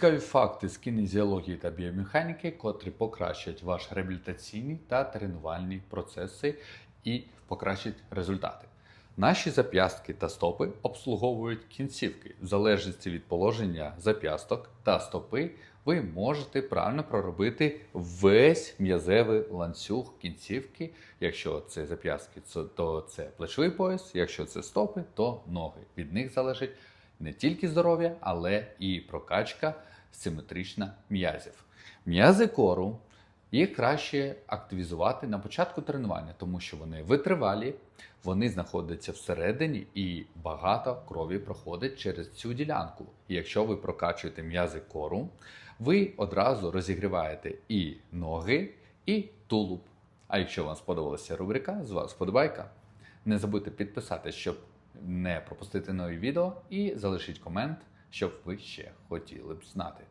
Цікаві факти з кінезіології та біомеханіки, котрі покращать ваші реабілітаційні та тренувальні процеси і покращать результати. Наші зап'ястки та стопи обслуговують кінцівки. В залежності від положення зап'ясток та стопи, ви можете правильно проробити весь м'язевий ланцюг кінцівки. Якщо це зап'ястки, то це плечовий пояс, якщо це стопи, то ноги. Від них залежить не тільки здоров'я, але і прокачка симетрична м'язів. М'язи кору їх краще активізувати на початку тренування, тому що вони витривалі, вони знаходяться всередині і багато крові проходить через цю ділянку. І якщо ви прокачуєте м'язи кору, ви одразу розігріваєте і ноги, і тулуб. А якщо вам сподобалася рубрика, з вас вподобайка. Не забудьте підписатися, щоб не пропустити нові відео, і залишіть комент, щоб ви ще хотіли б знати.